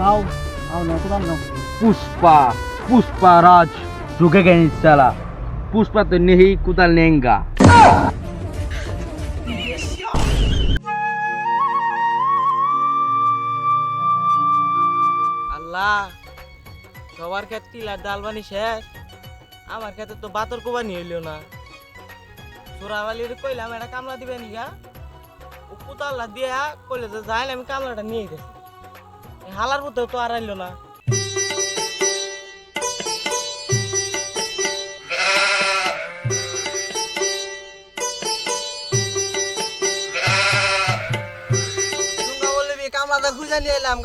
দাও আউলে তো দাও পুষ্পা পুষ্পা রাজ ঝুঁকে গেছে সালা পুষ্পা তো নেহি কোদাল নেঙ্গা। আল্লাহ, সবার ক্ষেত কিলার ডাল বানি শেষ? আমার ক্ষেতে তো বাতর কোবানি হইল না। সোরাবালির কইলাম, এটা কামলা দিবে নিগা ও কুতাল্লা দিয়া কইলে তো যাইলে আমি কামলাটা নিয়ে গেছি হালার মধ্যে তো আর আইলো না।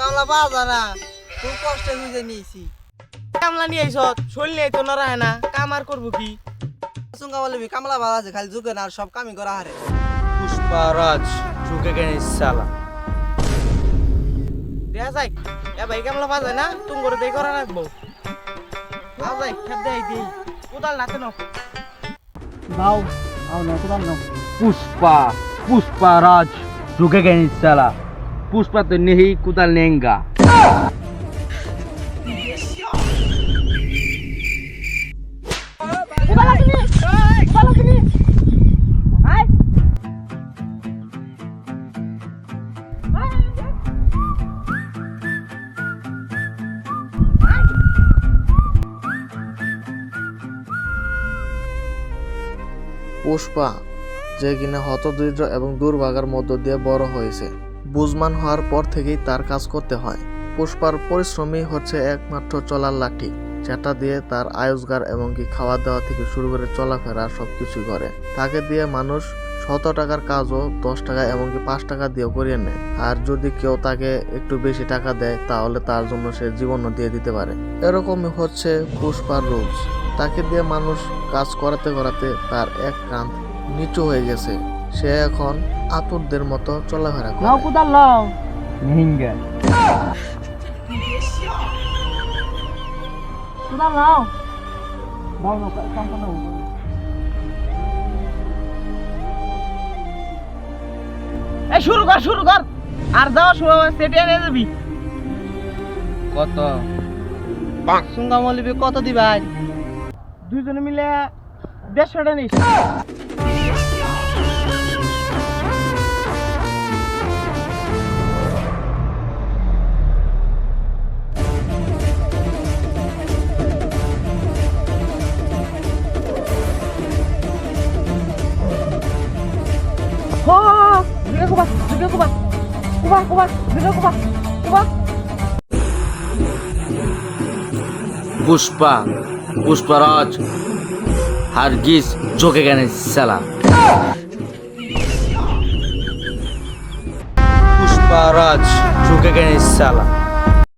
কামলা পাওয়া না। খুব কষ্ট খুঁজে নিয়েছি। কামলা নিয়ে আইস শরীর তো না করব কি? সুঙ্গা বলবি কামলা ভালো আছে খালি যুগে না সব কামি করা হারে। পুষ্পারাজ যুগে গেছে সালা দেখা যাই এ ভাই কামলা পাওয়া যায় না তুমি করে দেই করা রাখবো পাওয়া যায় খেত দেয় দিই কোদাল নাতে নাও দাও আও না কোদাল নাও पुष्पा पुष्पा राज झुकेगा नहीं साला पुष्पा तो नहीं कुदाल लेंगा পুষ্পা, যে কিনা হতদরিদ্র এবং দুর্ভাগার মধ্য দিয়ে বড় হয়েছে। বুঝমান হওয়ার পর থেকেই তার কাজ করতে হয়। পুষ্পার পরিশ্রমই হচ্ছে একমাত্র চলার লাঠি, যেটা দিয়ে তার আয়ুষ্গার এবং কি খাওয়া দাওয়া থেকে শুরু করে চলাফেরা সব কিছুই করে। তাকে দিয়ে মানুষ শত টাকার কাজও দশ টাকা এমনকি পাঁচ টাকা দিয়েও করিয়ে নেয়। আর যদি কেউ তাকে একটু বেশি টাকা দেয়, তাহলে তার জন্য সে জীবনও দিয়ে দিতে পারে। এরকমই হচ্ছে পুষ্পার রুলস। তাকে দিয়ে মানুষ কাজ করাতে করাতে তার এক কান নিচু হয়ে গেছে। সে এখন আতুরদের মতো চলাফেরা করে। নাও কোদাল নাও लेंगा কোদাল নাও দাও নাও কাম নাও এই শুরু কর শুরু কর। আর সেটে এনে যাবি কত? সুঙ্গা মলিবি কত দিবাই? দুইজনে মিলে দেড়শোটা নিস Juga kubat, juga kubat. Kubat, kubat, juga kubat. Kubat. Pushparaj হারগিস চোখে গেনে সালা। পুষ্পরাজ চোখে গেনে সালা।